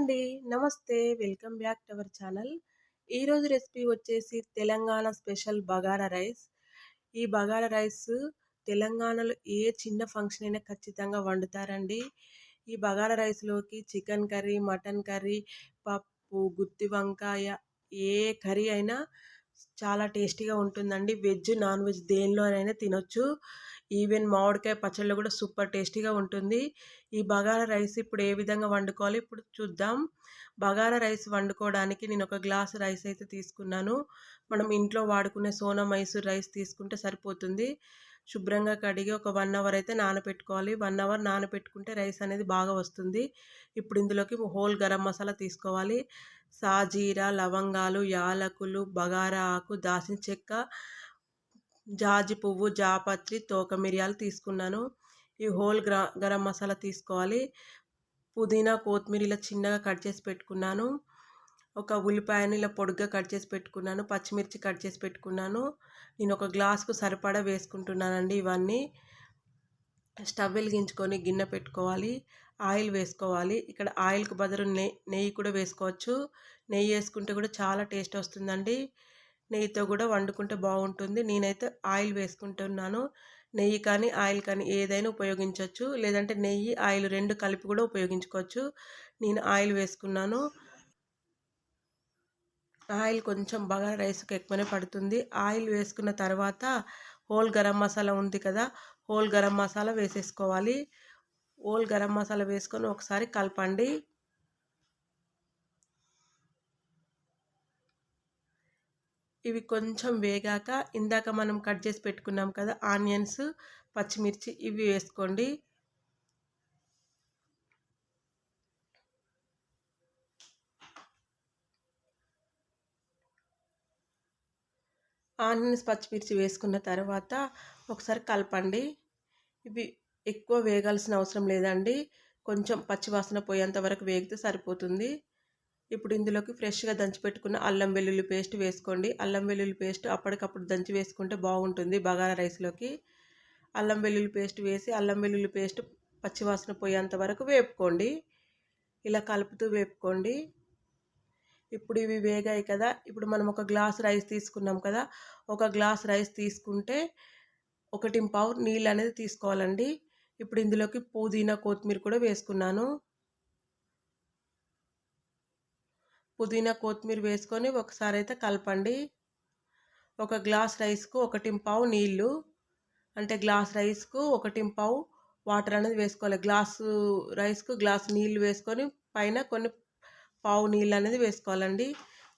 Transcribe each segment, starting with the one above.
అండి. నమస్తే. Welcome back to our channel. ఈరోజు రెసిపీ వచ్చేసి తెలంగాణ స్పెషల్ బగారా రైస్. ఈ బగారా రైస్ తెలంగాణలో ఏ చిన్న ఫంక్షన్ అయినా ఖచ్చితంగా వండుతారండి. ఈ బగారా రైస్లోకి చికెన్ కర్రీ మటన్ కర్రీ పప్పు గుత్తి వంకాయ ఏ కర్రీ అయినా చాలా టేస్టీగా ఉంటుందండి. వెజ్ నాన్ వెజ్ దేనిలోనైనా తినొచ్చు. ఈవెన్ మామిడికాయ పచ్చళ్ళు కూడా సూపర్ టేస్టీగా ఉంటుంది. ఈ బగారా రైస్ ఇప్పుడు ఏ విధంగా వండుకోవాలి ఇప్పుడు చూద్దాం. బగారా రైస్ వండుకోవడానికి నేను ఒక గ్లాస్ రైస్ అయితే తీసుకున్నాను. మనం ఇంట్లో వాడుకునే సోనా మైసూర్ రైస్ తీసుకుంటే సరిపోతుంది. శుభ్రంగా కడిగి ఒక వన్ అవర్ అయితే నానబెట్టుకోవాలి వన్ అవర్ నానబెట్టుకుంటే రైస్ అనేది బాగా వస్తుంది. ఇప్పుడు ఇందులోకి హోల్ గరం మసాలా తీసుకోవాలి. సాజీరా లవంగాలు యాలకులు బగారా ఆకు దాసిన చెక్క జాజి పువ్వు జాపత్రి తోక మిరియాలు తీసుకున్నాను. ఈ హోల్ గ్రా గరం మసాలా తీసుకోవాలి. పుదీనా కొత్తిమీర ఇలా చిన్నగా కట్ చేసి పెట్టుకున్నాను. ఒక ఉల్లిపాయని ఇలా పొడుగ్గా కట్ చేసి పెట్టుకున్నాను పచ్చిమిర్చి కట్ చేసి పెట్టుకున్నాను. నేను ఒక గ్లాస్కు సరిపడా వేసుకుంటున్నానండి ఇవన్నీ. స్టవ్ వెలిగించుకొని గిన్నె పెట్టుకోవాలి ఆయిల్ వేసుకోవాలి. ఇక్కడ ఆయిల్కి బదులు నెయ్యి నెయ్యి కూడా వేసుకోవచ్చు. నెయ్యి వేసుకుంటే కూడా చాలా టేస్ట్ వస్తుందండి. నెయ్యితో కూడా వండుకుంటే బాగుంటుంది. నేనైతే ఆయిల్ వేసుకుంటున్నాను. నెయ్యి కానీ ఆయిల్ కానీ ఏదైనా ఉపయోగించవచ్చు లేదంటే నెయ్యి ఆయిల్ రెండు కలిపి కూడా ఉపయోగించుకోవచ్చు. నేను ఆయిల్ వేసుకున్నాను. ఆయిల్ కొంచెం బాగా రైస్కి ఎక్కువనే పడుతుంది. ఆయిల్ వేసుకున్న తర్వాత హోల్ గరం మసాలా ఉంది కదా హోల్ గరం మసాలా వేసేసుకోవాలి. హోల్ గరం మసాలా వేసుకొని ఒకసారి కలపండి. ఇవి కొంచెం వేగాక ఇందాక మనం కట్ చేసి పెట్టుకున్నాం కదా ఆనియన్స్ పచ్చిమిర్చి ఇవి వేసుకోండి. ఆనియన్స్ పచ్చిమిర్చి వేసుకున్న తర్వాత ఒకసారి కలపండి. ఇవి ఎక్కువ వేగాల్సిన అవసరం లేదండి. కొంచెం పచ్చివాసన పోయేంత వరకు వేగితే సరిపోతుంది. ఇప్పుడు ఇందులోకి ఫ్రెష్గా దంచి పెట్టుకున్న అల్లం వెల్లుల్లి పేస్ట్ వేసుకోండి. అల్లం వెల్లుల్లి పేస్ట్ అప్పటికప్పుడు దంచి వేసుకుంటే బాగుంటుంది బగారా రైస్లోకి. అల్లం వెల్లుల్లి పేస్ట్ వేసి అల్లం వెల్లుల్లి పేస్ట్ పచ్చివాసన పోయేంత వరకు వేపుకోండి. ఇలా కలుపుతూ వేపుకోండి. ఇప్పుడు ఇవి వేగాయి కదా ఇప్పుడు మనం ఒక గ్లాస్ రైస్ తీసుకున్నాం కదా ఒక గ్లాస్ రైస్ తీసుకుంటే ఒకటి పావు నీళ్ళు అనేది తీసుకోవాలండి. ఇప్పుడు ఇందులోకి పుదీనా కొత్తిమీర కూడా వేసుకున్నాను. పుదీనా కొత్తిమీర వేసుకొని ఒకసారి అయితే కలపండి. ఒక గ్లాస్ రైస్కు ఒకటి పావు నీళ్ళు అంటే గ్లాస్ రైస్కు ఒకటి పావు వాటర్ అనేది వేసుకోవాలి. గ్లాసు రైస్కు గ్లాస్ నీళ్ళు వేసుకొని పైన కొన్ని పావు నీళ్ళు అనేది వేసుకోవాలండి.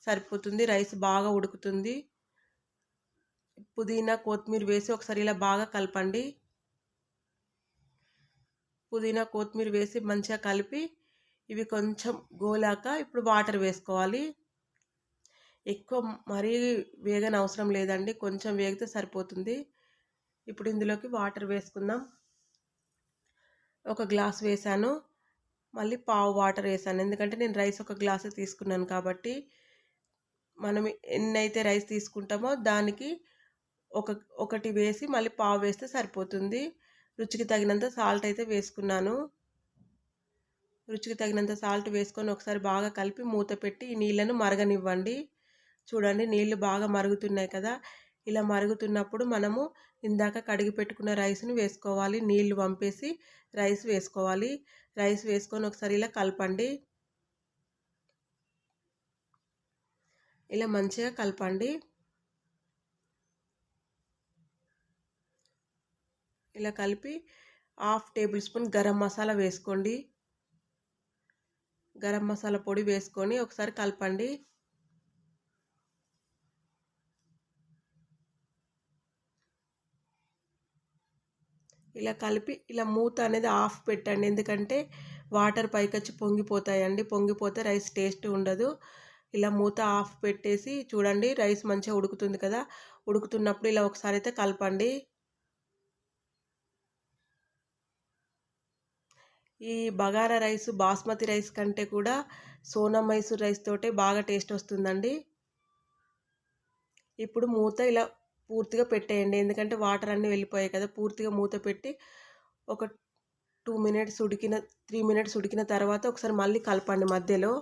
సరిపోతుంది. రైస్ బాగా ఉడుకుతుంది. పుదీనా కొత్తిమీర వేసి ఒకసారి ఇలా బాగా కలపండి. పుదీనా కొత్తిమీర వేసి మంచిగా కలిపి ఇవి కొంచెం గోలాక ఇప్పుడు వాటర్ వేసుకోవాలి. ఎక్కువ మరీ వేగని అవసరం లేదండి. కొంచెం వేగితే సరిపోతుంది. ఇప్పుడు ఇందులోకి వాటర్ వేసుకుందాం. ఒక గ్లాస్ వేసాను. మళ్ళీ పావు వాటర్ వేసాను. ఎందుకంటే నేను రైస్ ఒక గ్లాస్ తీసుకున్నాను కాబట్టి మనం ఎన్నైతే రైస్ తీసుకుంటామో దానికి ఒక ఒకటి వేసి మళ్ళీ పావు వేస్తే సరిపోతుంది. రుచికి తగినంత సాల్ట్ అయితే వేసుకున్నాను. రుచికి తగినంత సాల్ట్ వేసుకొని ఒకసారి బాగా కలిపి మూత పెట్టి ఈ నీళ్ళను మరగనివ్వండి. చూడండి నీళ్ళు బాగా మరుగుతున్నాయి కదా. ఇలా మరుగుతున్నప్పుడు మనము ఇందాక కడిగి పెట్టుకున్న రైస్ని వేసుకోవాలి. నీళ్ళు పంపేసి రైస్ వేసుకోవాలి. రైస్ వేసుకొని ఒకసారి ఇలా కలపండి. ఇలా మంచిగా కలపండి. ఇలా కలిపి half table spoon garam masala వేసుకోండి. గరం మసాలా పొడి వేసుకొని ఒకసారి కలపండి. ఇలా కలిపి ఇలా మూత అనేది ఆఫ్ పెట్టండి. ఎందుకంటే వాటర్ పైకొచ్చి పొంగిపోతాయండి. పొంగిపోతే రైస్ టేస్ట్ ఉండదు. ఇలా మూత ఆఫ్ పెట్టేసి చూడండి రైస్ మంచిగా ఉడుకుతుంది కదా. ఉడుకుతున్నప్పుడు ఇలా ఒకసారి అయితే కలపండి. ఈ బగారా రైస్ బాస్మతి రైస్ కంటే కూడా సోనా మైసూర్ రైస్ తోటే బాగా టేస్ట్ వస్తుందండి. ఇప్పుడు మూత ఇలా పూర్తిగా పెట్టేయండి. ఎందుకంటే వాటర్ అన్నీ వెళ్ళిపోయాయి కదా పూర్తిగా మూత పెట్టి ఒక టూ మినిట్స్ ఉడికిన త్రీ మినిట్స్ ఉడికిన తర్వాత ఒకసారి మళ్ళీ కలపండి మధ్యలో.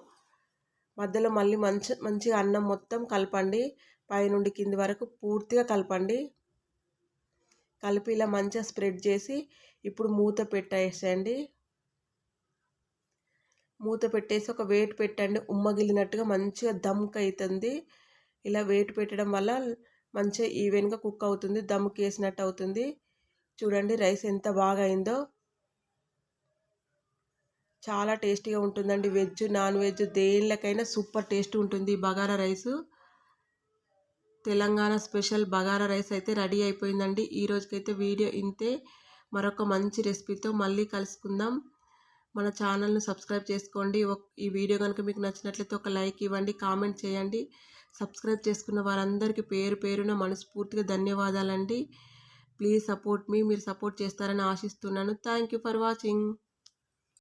మధ్యలో మళ్ళీ మంచి మంచిగా అన్నం మొత్తం కలపండి. పైనుండి కింది వరకు పూర్తిగా కలపండి. కలిపి ఇలా మంచిగా స్ప్రెడ్ చేసి ఇప్పుడు మూత పెట్టేసేయండి. మూత పెట్టేసి ఒక వెయిట్ పెట్టండి. ఉమ్మగిలినట్టుగా మంచిగా దమ్క్ అవుతుంది ఇలా వెయిట్ పెట్టడం వల్ల మంచిగా ఈవెన్గా కుక్ అవుతుంది దమ్కి వేసినట్టు అవుతుంది. చూడండి రైస్ ఎంత బాగా అయిందో చాలా టేస్టీగా ఉంటుందండి వెజ్ నాన్ వెజ్ దేనిలకైనా సూపర్ టేస్ట్ ఉంటుంది bagara rice. Telangana special bagara rice అయితే రెడీ అయిపోయిందండి. ఈ రోజుకైతే వీడియో ఇంతే. మరొక మంచి రెసిపీతో మళ్ళీ కలుసుకుందాం. మన ఛానల్ను సబ్స్క్రైబ్ చేసుకోండి. ఈ వీడియో కనుక మీకు నచ్చినట్లయితే ఒక లైక్ ఇవ్వండి కామెంట్ చేయండి. సబ్స్క్రైబ్ చేసుకున్న వారందరికీ పేరు పేరున మనస్ఫూర్తిగా ధన్యవాదాలండి. ప్లీజ్ సపోర్ట్ మీ మీరు సపోర్ట్ చేస్తారని ఆశిస్తున్నాను. Thank you for watching.